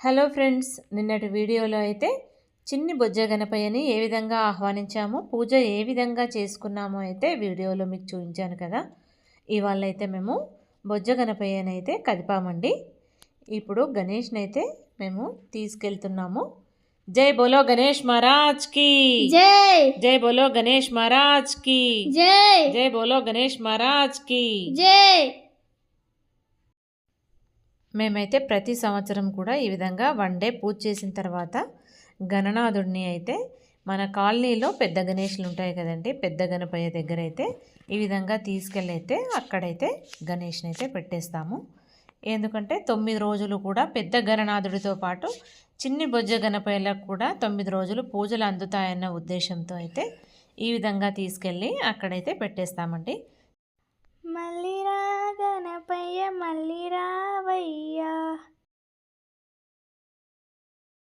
Hello friends నిన్నటి వీడియోలో అయితే చిన్ని బొజ్జ గణపయ్యని ఏ విధంగా ఆహ్వానించామో పూజ ఏ విధంగా చేసుకున్నామో అయితే వీడియోలో మీకు చూపించాను కదా. ఇవాళ అయితే మేము బొజ్జ గణపయ్యని అయితే కదిపామండి. ఇప్పుడు గణేష్ని అయితే మేము తీసుకెళ్తున్నాము. జై బోలో గణేష్ మహారాజ్కి! జై! జై బోలో గణేష్ మహారాజ్కి! జై! జై బోలో గణేష్ మహారాజ్కి! జై! మేమైతే ప్రతి సంవత్సరం కూడా ఈ విధంగా వన్ డే పూజ చేసిన తర్వాత గణనాథుడిని అయితే మన కాలనీలో పెద్ద గణేషులు ఉంటాయి కదండి పెద్ద గణపయ్య దగ్గర అయితే ఈ విధంగా తీసుకెళ్ళి అయితే అక్కడైతే గణేష్ని అయితే పెట్టేస్తాము. ఎందుకంటే తొమ్మిది రోజులు కూడా పెద్ద గణనాథుడితో పాటు చిన్ని బొజ్జ గణపయ్యలకు కూడా తొమ్మిది రోజులు పూజలు అందుతాయన్న ఉద్దేశంతో అయితే ఈ విధంగా తీసుకెళ్ళి అక్కడైతే పెట్టేస్తామండి. మళ్ళీ రాగన